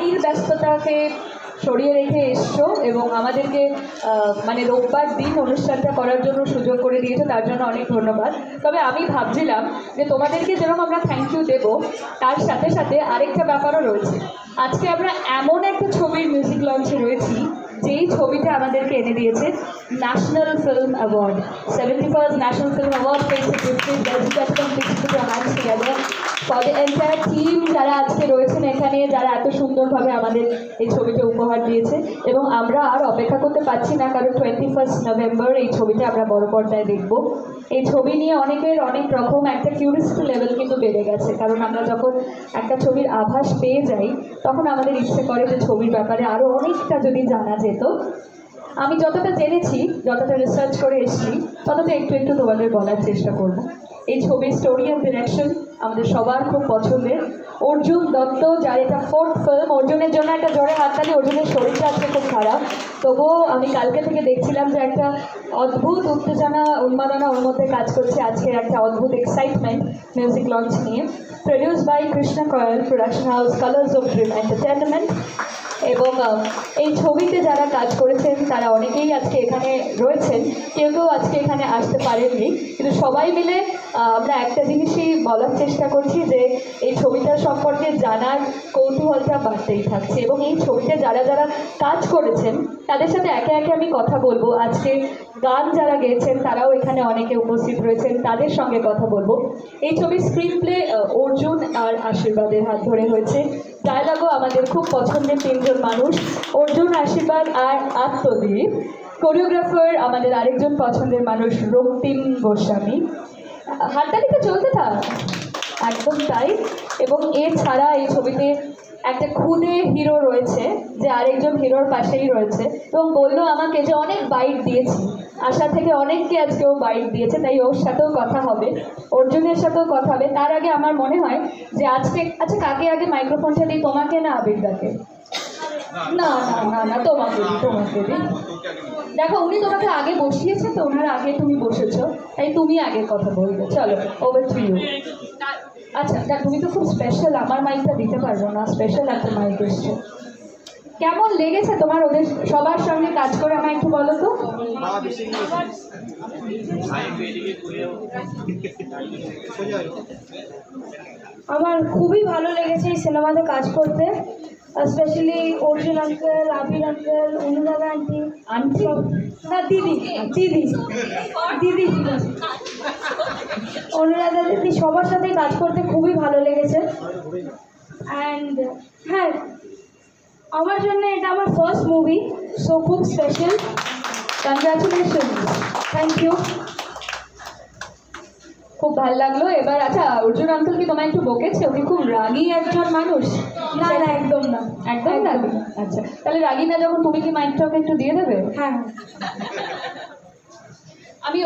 বাড়ির ব্যস্ততাকে সরিয়ে রেখে এসছো এবং আমাদেরকে মানে রোববার দিন অনুষ্ঠানটা করার জন্য সুযোগ করে দিয়েছ, তার জন্য অনেক ধন্যবাদ। তবে আমি ভাবছিলাম যে তোমাদেরকে যেরকম আমরা থ্যাংক ইউ দেবো, তার সাথে সাথে আরেকটা ব্যাপারও রয়েছে। আজকে আমরা এমন একটা ছবির মিউজিক লঞ্চে রয়েছি, যেই ছবিটা আমাদেরকে এনে দিয়েছে national film award seventy first national film award পেয়েছে দ্য এন্টায়ার টিম যারা আজকে রয়েছেন এখানে, যারা এত সুন্দরভাবে আমাদের এই ছবিটা উপহার দিয়েছে এবং আমরা আর অপেক্ষা করতে পারছি না, কারণ টোয়েন্টি ফার্স্ট নভেম্বর এই ছবিটা আমরা বড় পর্দায় দেখব। এই ছবি নিয়ে অনেকের অনেক রকম একটা কিউরিয়াসিটি লেভেল কিন্তু বেড়ে গেছে, কারণ আমরা যখন একটা ছবির আভাস পেয়ে যাই, তখন আমাদের ইচ্ছে করে যে ছবির ব্যাপারে আরও অনেকটা যদি জানা যেত। আমি যতটা জেনেছি, যতটা রিসার্চ করে এসেছি, ততটা একটু একটু তোমাদের বলার চেষ্টা করব। এই ছবির স্টোরি অ্যান্ড ডিরেকশন আমাদের সবার খুব পছন্দের। অর্জুন দত্ত, যার এটা ফোর্থ ফিল্ম অর্জুনের জন্য একটা জোরে হাততালি, অর্জুনের শরীরটা আজকে খুব খারাপ। তবুও আমি কালকে থেকে দেখছিলাম যে একটা অদ্ভুত উত্তেজনা, উন্মাদনা ওর মধ্যে কাজ করছে আজকের একটা অদ্ভুত এক্সাইটমেন্ট মিউজিক লঞ্চ নিয়ে। Produce by Krishna Koel production house colours of dream entertainment এবং এই ছবিতে যারা কাজ করেছেন, তারা অনেকেই আজকে এখানে রয়েছেন। কেউ কেউ আজকে এখানে আসতে পারেননি। কিন্তু সবাই মিলে আমরা একটা জিনিসই বলার চেষ্টা করছি যে, এই ছবিটার সম্পর্কে জানার কৌতূহলটা বাড়তেই থাকছে। এবং এই ছবিতে যারা যারা কাজ করেছেন তাদের সাথে একে একে আমি কথা বলব। আজকে গান যারা গেয়েছেন, তারাও এখানে অনেকে উপস্থিত রয়েছেন, তাদের সঙ্গে কথা বলব। এই ছবির স্ক্রিন প্লে অর্জুন আর আশীর্বাদের হাত ধরে হয়েছে। ডায়লগও আমাদের খুব পছন্দের তিনজন মানুষ, অর্জুন, আশীর্বাদ আর আত্মদীপ। কোরিওগ্রাফার আমাদের আরেকজন পছন্দের মানুষ, রক্তিম গোস্বামী। হাততালিতে চলতে থাক। একদম তাই। এবং এছাড়া এই ছবিতে একটা খুদে হিরো রয়েছে, যে আরেকজন হিরোর পাশেই রয়েছে। এবং বলল আমাকে যে অনেক বাইট দিয়েছি। আশা থেকে অনেককে আজকেও বাইট দিয়েছে, তাই ওর সাথেও কথা হবে। অর্জুনের সাথেও কথা হবে। তার আগে আমার মনে হয় যে আজকে আচ্ছা কাকে আগে মাইক্রোফোনটা দিই? তোমাকে না আবিরদাকে? না না না না, তোমাকে দিই তোমাকে দিই। দেখো, উনি তোমাকে আগে বসিয়েছে তো, ওনার আগে তুমি বসেছো। তাই তুমি আগে কথা বলবে। চলো ওভার টু ইউ আচ্ছা দেখ, তুমি তো খুব স্পেশাল আমার মাইকটা দিতে পারব না স্পেশাল একটা মাইক এসছে। কেমন লেগেছে তোমার ওদের সবার সঙ্গে কাজ করে আমায় একটু বলো তো? আমার খুবই ভালো লেগেছে এই সিনেমাতে কাজ করতে। Specially Arjun uncle Abir uncle Anuradha aunty aunty না, দিদি দিদি দিদি। অনুরাধা দিদি সবার সাথে কাজ করতে খুবই ভালো লেগেছে। অ্যান্ড হ্যাঁ আমার জন্য এটা আমার ফার্স্ট মুভি সো খুব স্পেশাল কনগ্রাচুলেশন থ্যাংক ইউ খুব ভালো লাগল। এবার আচ্ছা অর্জুন আঙ্কেল কি তোমায় একটু বকেছে? উনি খুব রাগী একজন মানুষ। না না একদম না। একদম রাগী আচ্ছা তাহলে রাগী না যখন তুমি কি মাইন্ডটা ওকে একটু দিয়ে দেবে? হ্যাঁ। আমি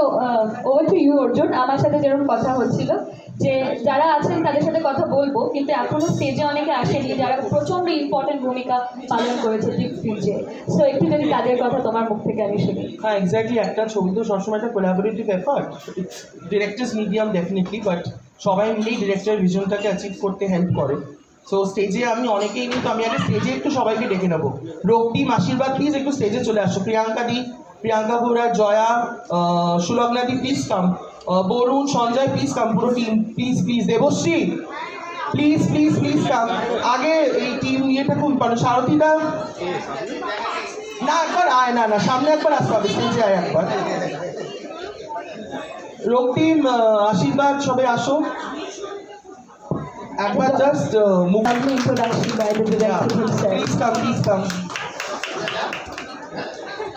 ওভার টু ইউ অর্জুন। আমার সাথে যেরকম কথা হচ্ছিল যে যারা আছেন তাদের সাথে কথা বলব কিন্তু এখনও স্টেজে অনেকে আসেনি যারা প্রচণ্ড ইম্পর্টেন্ট ভূমিকা পালন করেছে ফিজে সো একটু যদি তাদের কথা তোমার মুখ থেকে আমি শুনি। হ্যাঁ এক্স্যাক্টলি একটা ছবি তো সবসময় একটা collaborative effort directors medium definitely but সবাই মিলেই ডিরেক্টর ভিশনটাকে অ্যাচিভ করতে হেল্প করে। সো স্টেজে আমি অনেকেই নিই তো আমি আগে স্টেজে একটু সবাইকে ডেকে নেব। রক্তিম আশীর্বাদ প্লিজ একটু স্টেজে চলে আসো। প্রিয়াঙ্কা দি, প্রিয়াঙ্কা বোরা জয়া সুলগ্না দি please come Barun, Sanjay please come পুরো team please please Debashree please please please come আগে এই টিম ইয়েটা খুব ইম্পর্টেন্ট সারথীদা না, একবার আয়, না না, সামনে একবার আসতে হবে স্টেজে আয় একবার। রক্তিম আশীর্বাদ, সবাই আসো। একবার জাস্ট মুখ director himself please come please come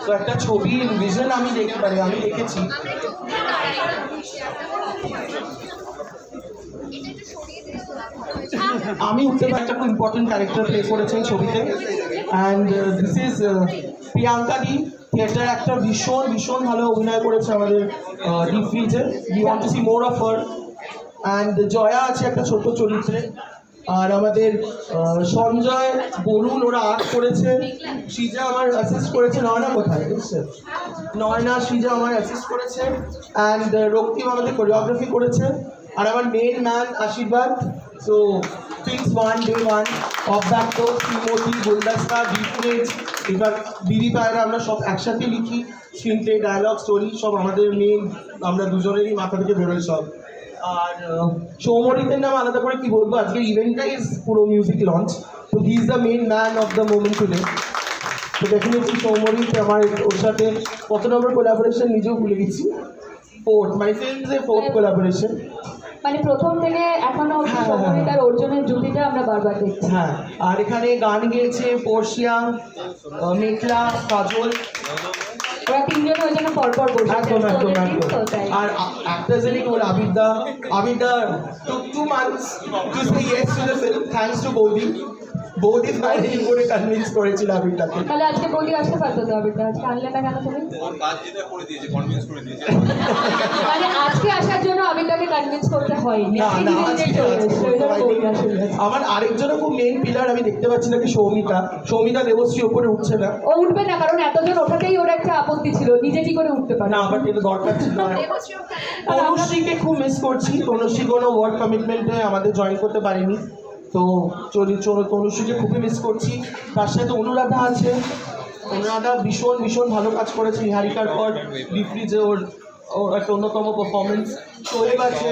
তো একটা ছবির ভিশন আমি দেখতে পারি আমি দেখেছি। আমি উঠতে পারি একটা খুব ইম্পর্টেন্ট ক্যারেক্টার প্লে করেছে এই ছবিতে। And this is Priyanka the theatre একটা ভীষণ ভীষণ ভালো অভিনয় করেছে আমাদের ডিপ ফ্রিজে you want to see more of her and Jaya আছে একটা ছোট চরিত্রে। আর আমাদের সঞ্জয়, বরুণ, ওরা আর্ট করেছে। সৃজা আমার অ্যাসিস্ট করেছে। নয়না কোথায়? বুঝছে নয়না, সৃজা আমার অ্যাসিস্ট করেছে। অ্যান্ড রক্তিম আমাদের কোরিওগ্রাফি করেছে। আর আমার মেন ম্যান আশীর্বাদ। So things one day one অব্যক্ত শ্রীমতী গুলদাস্তা ডিফ্রেজ এবার দিদি পায়রা আমরা সব একসাথে লিখি। স্ক্রিনপ্লে ডায়লগ স্টোরি সব আমাদের মেন আমরা দুজনেরই মাথা থেকে বেরোয় সব। আর সৌমরিতের নাম আলাদা করে কি বলব? আজকে ইভেন্টটা ইজ পুরো মিউজিক লঞ্চ তো he is the main man of the moment today তো ডেফিনেটলি সৌমরিত আমার ওর সাথে কত নম্বর কোলাবোরেশন নিজেও ভুলে গেছি। Fourth my films a fourth collaboration মানে প্রথম থেকে এখনও হ্যাঁ, হ্যাঁ, হ্যাঁ। অর্জুনের জুটিটা আমরা বারবার দেখছি। হ্যাঁ আর এখানে গান গেয়েছে পর্শিয়া মেঘলা কাজল। ওরা তিনজন ওই জন্য পরপর বসে একদম একদম একদম। আর অ্যাক্টার্সেরই কেবল আবিদা Abida two two months to say yes to the film thanks to বৌদি বৌদি ফাইনালি করে কনভিন্স করেছিল আবিদাকে তাহলে আজকে বলি আসতে পারতো তো আবিরটা? আজকে আনলে না কেন তুমি? ওর কাজ যেটা করে দিয়েছে কনভিন্স করে দিয়েছে। মানে আজকে আসার জন্য আবিরটাকে কনভিন্স করতে হয়নি। না না আজকে। আমার আরেকজনও খুব মেন পিলার আমি দেখতে পাচ্ছি নাকি সৌমিতা। সৌমিতা দেবশ্রী ওপরে উঠছে না। ও উঠবে না কারণ এতজন ওঠাতেই ওর একটা আপত্তি ছিল। নিজে কি করে উঠতে পারে? না বাট এটা দরকার ছিল না। তনুশ্রীকে খুব মিস করছি। তনুশ্রী কোনো ওয়ার্ক কমিটমেন্টে আমাদের জয়েন করতে পারেনি। তো চলি তনুশ্রীকে খুবই মিস করছি। তার সাথে অনুরাধা আছে। অনুরাধা ভীষণ ভীষণ ভালো কাজ করেছে নিহারিকার পর। ডিফ্রিজে ওর ওর একটা অন্যতম পারফরমেন্স শোয়েব আছে,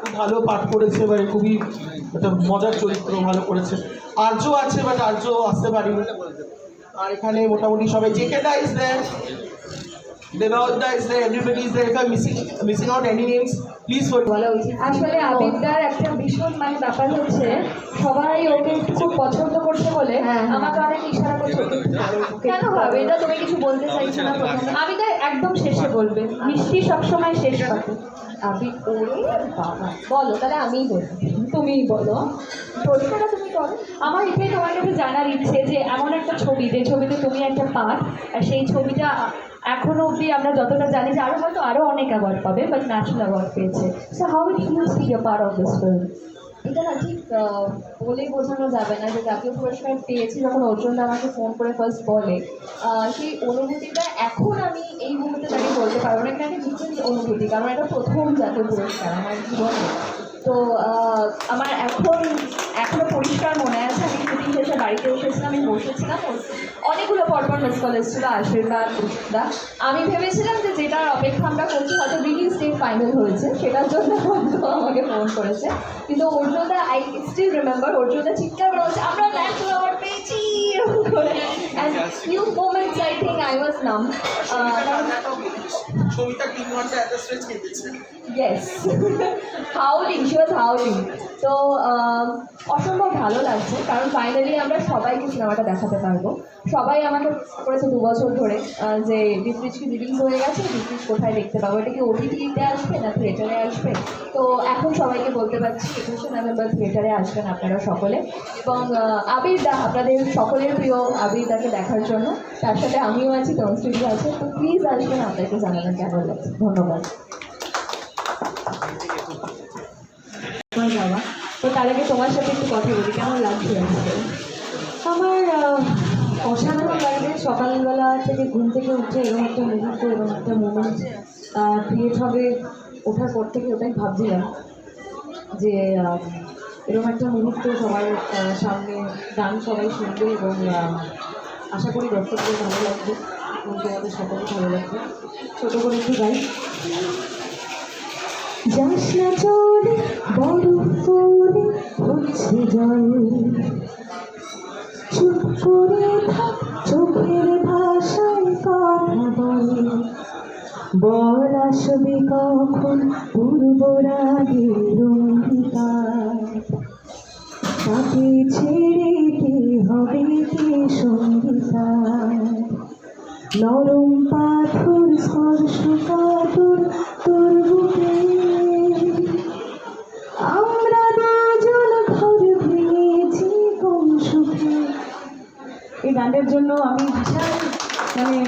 খুব ভালো পাঠ করেছে, এবারে খুবই একটা মজার চরিত্র ভালো করেছে। আর্য আছে বাট আর্য আসতে পারিনি। আর এখানে মোটামুটি সবাই জেকে is there? দেবাউদ্দা is there everybody is there if I missing missing out any names please for বলা উচিত। আসলে আবিরদার একটা ভীষণ মানে ব্যাপার হচ্ছে সবাই ওকে একটু খুব পছন্দ করছে বলে আমাকে অনেক ইশারা করছে। কেন। ভাবে? এটা তুমি কিছু বলতে চাইছো না প্রথমে? আবিদা একদম শেষে বলবে। মিষ্টি সবসময় শেষ পাবে আবি ওরে বাবা। বলো তাহলে আমিই বলব। তুমিই বলো। প্রশ্নটা তুমি করো। আমার এটাই তোমার কাছে জানার ইচ্ছে যে এমন একটা ছবি যে ছবিতে তুমি একটা পার্ট আর সেই ছবিটা এখনও অবধি আমরা যতটা জানি যে আরও হয়তো আরও অনেক অ্যাওয়ার্ড পাবে বাট ন্যাশনাল অ্যাওয়ার্ড পেয়েছে। So how it feels be a part of this film এটা না ঠিক বলেই বোঝানো যাবে না যে জাতীয় পুরস্কার পেয়েছি যখন অর্জুনদা আমাকে ফোন করে ফার্স্ট বলে। সেই অনুভূতিটা এখন আমি এই মুহূর্তে দাঁড়িয়ে বলতে পারব না এটা একটা ডিফারেন্ট অনুভূতি, কারণ এটা প্রথম জাতীয় পুরস্কার আমার জীবনে। তো আমার এখন, এখনও পরিষ্কার মনে আছে, আমি শুটিং শেষে বাড়িতে এসেছিলাম, আমি বসেছিলাম অনেকগুলো পরপর মিস কল এসেছিল, আশীর্বাদ দা আমি ভেবেছিলাম যে যেটার অপেক্ষা আমরা করছি, হয়তো রিলিজ ডেট ফাইনাল হয়েছে, সেটার জন্য আমাকে ফোন করেছে। কিন্তু অর্জুনদা আই স্টিল রিমেম্বার অর্জুনদা চিৎকার করা বলছে আমরা ন্যাশনাল অ্যাওয়ার্ড পেয়েছি এরকম করে and few moments I think I was নাম সবিতা তিন ঘণ্টা এত তো অসম্ভব ভালো লাগছে, কারণ ফাইনালি আমরা সবাইকে সিনেমাটা দেখাতে পারব। সবাই আমাকে করেছে দু বছর ধরে যে ডিফ্রিজ কি রিলিজ হয়ে গেছে ডিফ্রিজ কোথায় দেখতে পাবো? এটা কি ওটিটিতে আসবে না থিয়েটারে আসবে? তো এখন সবাইকে বলতে পারছি, একুশে নভেম্বর থিয়েটারে আসবেন আপনারা সকলে। এবং আবির দা আপনাদের সকলের প্রিয় আবির দাকে দেখার জন্য, তার সাথে আমিও আছি তন্ত্রী আছে। তো প্লিজ আসবেন, আপনাকে জানাবেন কেমন লাগছে? ধন্যবাদ। বাবা। তো তার আগে তোমার সাথে একটু কথা বলি, কেমন লাগছে? আমার অসাধারণ লাগছে। সকালবেলা থেকে ঘুম থেকে উঠে এরকম একটা মুহূর্ত, এরকম একটা মোমেন্ট ক্রিয়েট হবে ওঠার পর থেকে ওটাই ভাবছিলাম যে এরকম একটা মুহূর্ত সবার সামনে গান সবাই শুনবে এবং আশা করি দর্শকদের ভালো লাগবে, এবং তোমাদের সকলের ভালো লাগবে। ছোটো করে একটু গাই। যাস না ফোনে হচ্ছে জল। চুপ করে চোখের ভাষায় কথা বল। বল আসবে কখন পূর্ব অঙ্গীকার? তাকে ছেড়ে কে হবে কে সঙ্গীতার? নরম পাথর, স্পর্শ কাতর তোর বুকে গানটার জন্য আমি বিশাল মানে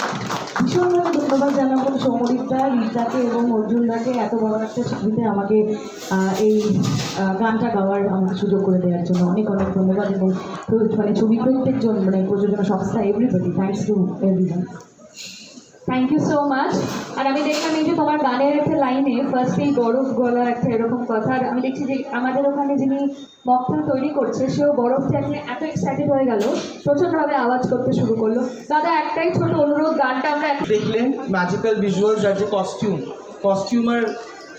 ভীষণভাবে ধন্যবাদ জানাব সৌমদীপদা রীতাকে এবং অর্জুনদাকে এত বড় একটা ছবিতে আমাকে এই গানটা গাওয়ার আমাকে সুযোগ করে দেওয়ার জন্য অনেক অনেক ধন্যবাদ এবং মানে ছবি প্রত্যেকজন মানে প্রযোজনা সংস্থা everybody thanks to everyone thank you so much আর আমি দেখলাম এই যে তোমার গানের একটা লাইনে ফার্স্টেই বরফ গলা একটা এরকম কথা, আর আমি দেখছি যে আমাদের ওখানে যিনি মকটেল তৈরি করছে, সেও বরফ দেখলে এত এক্সাইটেড হয়ে গেল, প্রচণ্ডভাবে আওয়াজ করতে শুরু করল। দাদা, একটাই ছোট অনুরোধ, গানটা আমরা দেখলেন ম্যাজিক্যাল ভিজুয়ালস আর যে costume costume R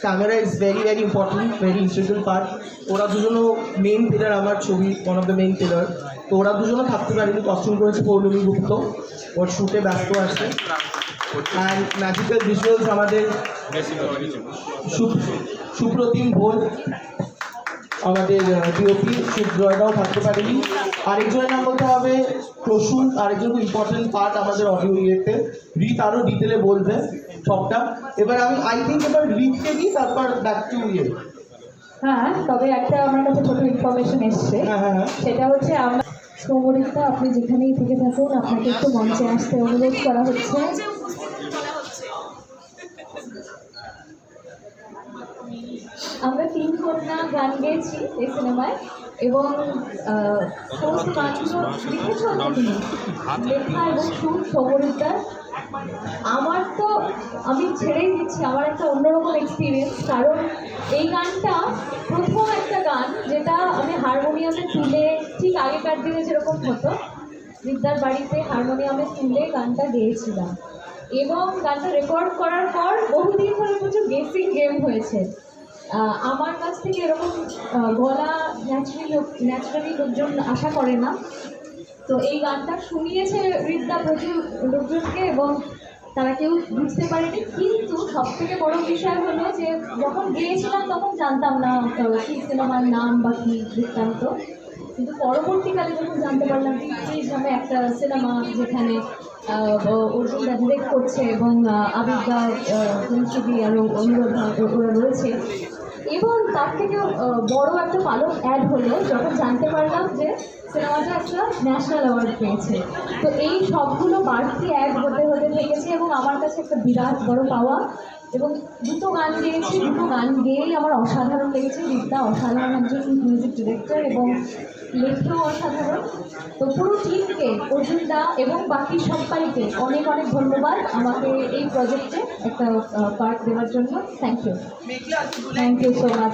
camera is very very important very interested part ওরা দুজনও মেন পিলার আমার ছবি one of the main pillar তো ওরা দুজনও থাকতে পারেনি কস্টিউম করেছে পৌলমী গুপ্ত। ওর শুটে ব্যস্ত আছে। অ্যান্ড ম্যাজিক্যাল ভিজুয়ালস আমাদের সুপ্রতিম ভোল আমাদের ডিওপি সুদ্রয়টাও থাকতে পারেনি। আরেকজনের নাম বলতে হবে প্রসূন আরেকজন খুব ইম্পর্টেন্ট পার্ট আমাদের অডিও ইয়েতে। রিত আরও ডিটেলে বলবে সবটা। এবার আমি আই থিঙ্ক এবার রিতকে দিই তারপর ব্যাক টু ইয়ে হ্যাঁ তবে একটা আমার কাছে ছোট ইনফরমেশন এসছে। হ্যাঁ হ্যাঁ হ্যাঁ। সেটা হচ্ছে আমরা সৌমরিতা আপনি যেখানেই থেকে থাকুন আপনাকে একটু মঞ্চে আসতে অনুরোধ করা হচ্ছে। আমরা তিন কন্যা গান গেয়েছি এই সিনেমায় এবং সমস্ত গানগুলো লেখা এবং সুর সৌমরিতার আমার তো, আমি ছেড়েই দিচ্ছি, আমার একটা অন্যরকম এক্সপিরিয়েন্স কারণ এই গানটা প্রথম একটা গান যেটা আমি হারমোনিয়ামে তুলে, ঠিক আগেকার দিনে যেরকম হতো, বিদ্যার বাড়িতে হারমোনিয়ামে তুলে গানটা গেয়েছিলাম। এবং গানটা রেকর্ড করার পর বহুদিন ধরে প্রচুর গেসিং গেম হয়েছে। আমার কাছ থেকে এরকম গলা ন্যাচারালি লোক ন্যাচারালি লোকজন আশা করে না। তো এই গানটা শুনিয়েছে রিদ্দা প্রচুর লোকজনকে এবং তারা কেউ বুঝতে পারেনি। কিন্তু সব থেকে বড় বিষয় হলো যে যখন গিয়েছিলাম তখন জানতাম না কি সিনেমার নাম বা কি বৃত্তান্ত। কিন্তু পরবর্তীকালে যখন জানতে পারলাম প্লিজ নামে একটা সিনেমা যেখানে ও- ডিরেক্ট করছে এবং আহ, আবিদা কুমসুদি আরও অনুরোধ রয়েছে এবং তার থেকে বড় একটা পালক অ্যাড হলো যখন জানতে পারলাম যে সিনেমাটা একটা ন্যাশনাল অ্যাওয়ার্ড পেয়েছে। তো এই সবগুলো বাড়তি অ্যাড হতে হতে থেকেছে এবং আমার কাছে একটা বিরাট বড় পাওয়া এবং দুটো গান গেয়েছি দুটো গান গেয়েই আমার অসাধারণ লেগেছে। বিদ্যা অসাধারণ একজন মিউজিক ডিরেক্টর এবং লেখেও অসাধারণ। তো পুরো টিমকে অর্জুনদা এবং বাকি সবাইকে অনেক অনেক ধন্যবাদ আমাকে এই প্রজেক্টে একটা পার্ট দেওয়ার জন্য। Thank you thank you so much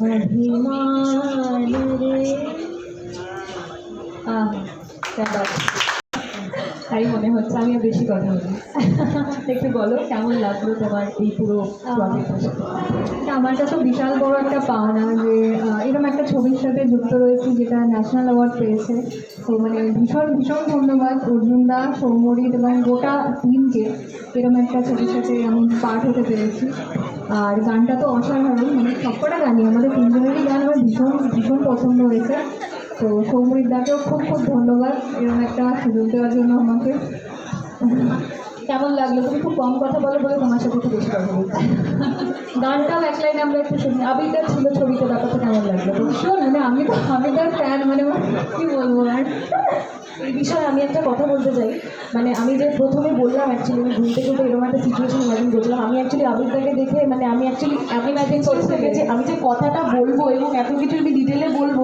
অভিমান রে আহ তাই মনে হচ্ছে আমিও বেশি কথা বলি। একটু বলো, কেমন লাগল তোমার এই পুরো আমার কাছে বিশাল বড় একটা পাওনা যে এরকম একটা ছবির সাথে যুক্ত রয়েছি যেটা ন্যাশনাল অ্যাওয়ার্ড পেয়েছে। তো মানে ভীষণ ভীষণ ধন্যবাদ অর্জুনদা সৌমরিত এবং গোটা টিমকে এরকম একটা ছবির সাথে আমি পার্ট হতে পেরেছি। আর গানটা তো অসাধারণ মানে সবকটা গানই, আমাদের তিনজনেরই গান আমার ভীষণ ভীষণ পছন্দ হয়েছে। তো সৌমরিত দাকেও খুব খুব ধন্যবাদ এরকম একটা সুযোগ দেওয়ার জন্য আমাকে। কেমন লাগল? তুমি খুব কম কথা বলো বলে তোমার সাথে একটু বেশি কথা বলতে গানটাও এক লাইনে আমরা একটু শুনি। আবিদার ছিল ছবিতে ব্যাপারটা কেমন লাগল? ভীষণ মানে আমি তো আমি তার ফ্যান মানে কি বলব? আর এই বিষয়ে আমি একটা কথা বলতে চাই। মানে আমি যে প্রথমে বললাম অ্যাকচুয়ালি আমি ঘুরতে ঘুরতে এরকম একটা সিচুয়েশন ইমাজিন করছিলাম আমি অ্যাকচুয়ালি আবিদাকে দেখে মানে আমি অ্যাকচুয়ালি আমি ইমাজিন করতে গেছি। আমি যে কথাটা বলব এবং এত কিছু আমি ডিটেলে বলব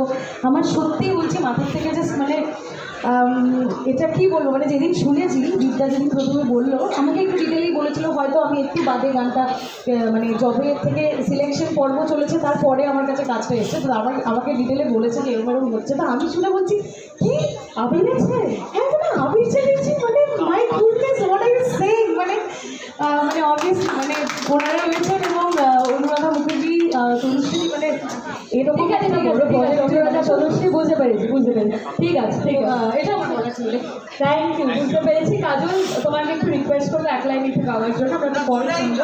আমার সত্যিই বলছি মাথার থেকে জাস্ট মানে এটা কি বলব? মানে যেদিন শুনেছি, বিদ্যা যেদিন প্রথমে বলল, আমাকে একটু ডিটেলেই বলেছিল, হয়তো আমি একটু বাদে গানটা মানে জবে থেকে সিলেকশন পর্ব চলেছে, তারপরে আমার কাছে কাজটা এসেছে, তো আমার, আমাকে ডিটেলে বলেছে যে এরকম হচ্ছে। তা আমি শুনে বলছি, কি? আবির আছে? হ্যাঁ মানে আবির চেয়েছি মানে my goodness what are you saying মানে মানে অবভিয়াসলি মানে ওনারা রয়েছেন এবং অনুরাধা মুখার্জি তনুশ্রী মানে এরকম আছে বুঝতে পেরেছি বুঝতে পেরেছি। ঠিক আছে ঠিক আছে। এটা আমার মনে ছিল। থ্যাংক ইউ বুঝতে পেরেছি। কাজল তোমাকে একটু রিকোয়েস্ট করব এক লাইন একটু গাওয়ার জন্য আমরা একটু পরে শুনব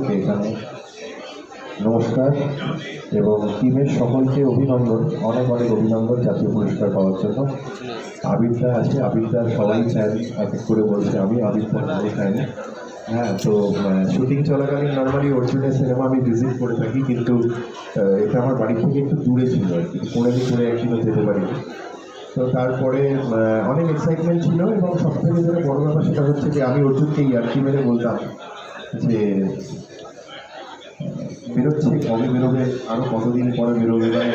সকলকে এখানে নমস্কার, এবং টিমের সকলকে অভিনন্দন, অনেক অনেক অভিনন্দন জাতীয় পুরস্কার পাওয়ার জন্য। আবিরদা আছে, আবিরদার সবাই ফ্যান এক এক করে বলছে, আমি আবিরদার ভালো ফ্যান হ্যাঁ তো শুটিং চলাকালীন নর্মালি অর্জুনের সিনেমা আমি ভিজিট করে থাকি, কিন্তু এটা আমার বাড়ি থেকে একটু দূরে ছিল আর কি পনেরো দিন করে একদিনও যেতে পারিনি তো তারপরে অনেক এক্সাইটমেন্ট ছিল, এবং সব থেকে যেটা বড় ব্যাপার সেটা হচ্ছে যে আমি অর্জুনকে ইয়ার্কি মেরে বলতাম যে, বেরোচ্ছে, কবে বেরোবে আরও কতদিন পরে বেরোবে মানে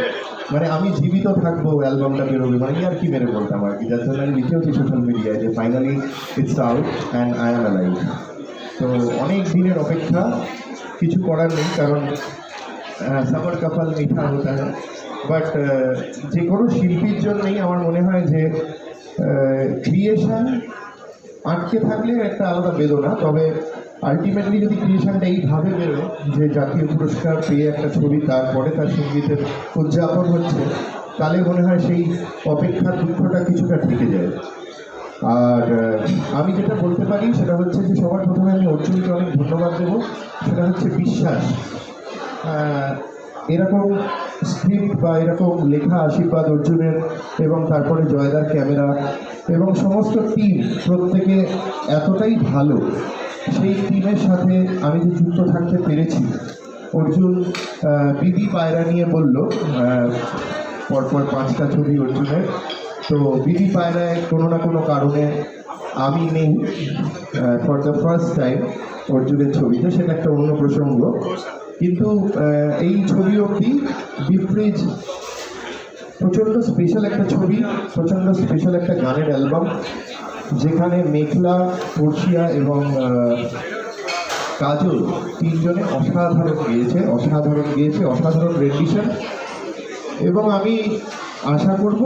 মানে আমি জীবিত থাকব অ্যালবামটা বেরোবে মানে ইয়ার্কি মেরে বলতাম আর কি যার জন্য আমি লিখেওছি সোশ্যাল মিডিয়ায় যে finally it's out and I am alive তো অনেক দিনের অপেক্ষা, কিছু করার নেই, কারণ সাবার কপাল, মিঠা হতে হয় বাট যে কোনো শিল্পীর জন্যই আমার মনে হয় যে ক্রিয়েশন আটকে থাকলে একটা আলাদা বেদনা, তবে আলটিমেটলি যদি ক্রিয়েশনটা এইভাবে বেরোয়, যে জাতীয় পুরস্কার পেয়ে একটা ছবি, তারপরে তার সঙ্গীতের উদযাপন হচ্ছে, তাহলে মনে হয় সেই অপেক্ষার দুঃখটা কিছুটা থেকে যায়। আর আমি যেটা বলতে পারি সেটা হচ্ছে যে সবার প্রথমে আমি অর্জুনকে অনেক ধন্যবাদ দেবো। সেটা হচ্ছে বিশ্বাস। এরকম স্ক্রিপ্ট বা এরকম লেখা আশীর্বাদ অর্জুনের এবং তারপরে জয়দার ক্যামেরা এবং সমস্ত টিম প্রত্যেকে এতটাই ভালো সেই টিমের সাথে আমি যে যুক্ত থাকতে পেরেছি, অর্জুন বিধি পায়রা নিয়ে বলল পরপর পাঁচটা ছবি অর্জুনের। তো বিধি পায়রায় কোনো না কোনো কারণে আমি নেই ফর দ্য ফার্স্ট টাইম অর্জুনের ছবিতে, সেটা একটা অন্য প্রসঙ্গ। কিন্তু এই ছবি অবধি বিফ্রিজ প্রচণ্ড স্পেশাল একটা ছবি, প্রচণ্ড স্পেশাল একটা গানের অ্যালবাম যেখানে মেঘলা পড়শিয়া এবং কাজল তিনজনে অসাধারণ গিয়েছে অসাধারণ গিয়েছে, অসাধারণ রেডিশন এবং আমি আশা করব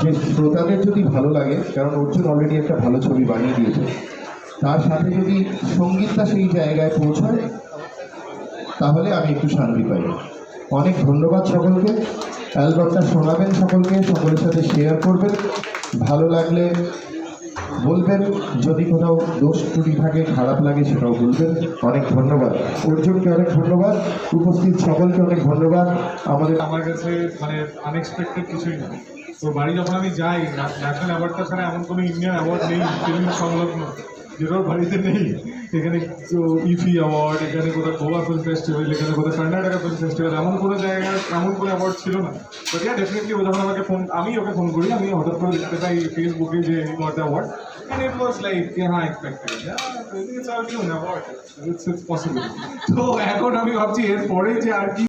যে শ্রোতাদের যদি ভালো লাগে, কারণ অর্জুন অলরেডি একটা ভালো ছবি বানিয়ে দিয়েছে, তার সাথে যদি সঙ্গীতটা সেই জায়গায় পৌঁছায়, তাহলে আমি একটু শান্তি পাই। অনেক ধন্যবাদ সকলকে। অ্যালবামটা শোনাবেন সকলকে, সকলের সাথে শেয়ার করবেন। ভালো লাগলে বলবেন, যদি কোথাও দোষ ত্রুটি থাকে, খারাপ লাগে সেটাও বলবেন। অনেক ধন্যবাদ। অর্জুনকে অনেক ধন্যবাদ। উপস্থিত সকলকে অনেক ধন্যবাদ। আমাদের আমার কাছে মানে আনএক্সপেক্টেড কিছুই না। তো বাড়ি যখন আমি যাই ন্যাশনাল অ্যাওয়ার্ডটা ছাড়া এমন কোনো ইন্ডিয়ান অ্যাওয়ার্ড নেই ফিল্ম সংলগ্ন। যেটাও বাড়িতে নেই। এখানে ইফি অ্যাওয়ার্ড এখানে কোথাও গোয়া ফিল্ম ফেস্টিভ্যাল এখানে কোথাও কর্ণাটকা ফিল্ম ফেস্টিভ্যাল এমন কোনো জায়গায় এমন কোনো অ্যাওয়ার্ড ছিল না। বাট ইয়া ডেফিনেটলি ও যখন আমাকে ফোন আমি ওকে ফোন করি, আমি হঠাৎ করে দেখতে পাই ফেসবুকে যে award and it was, like হ্যাঁ expected it's a new award it's it's possible তো এখন আমি ভাবছি, এরপরে যে আর কি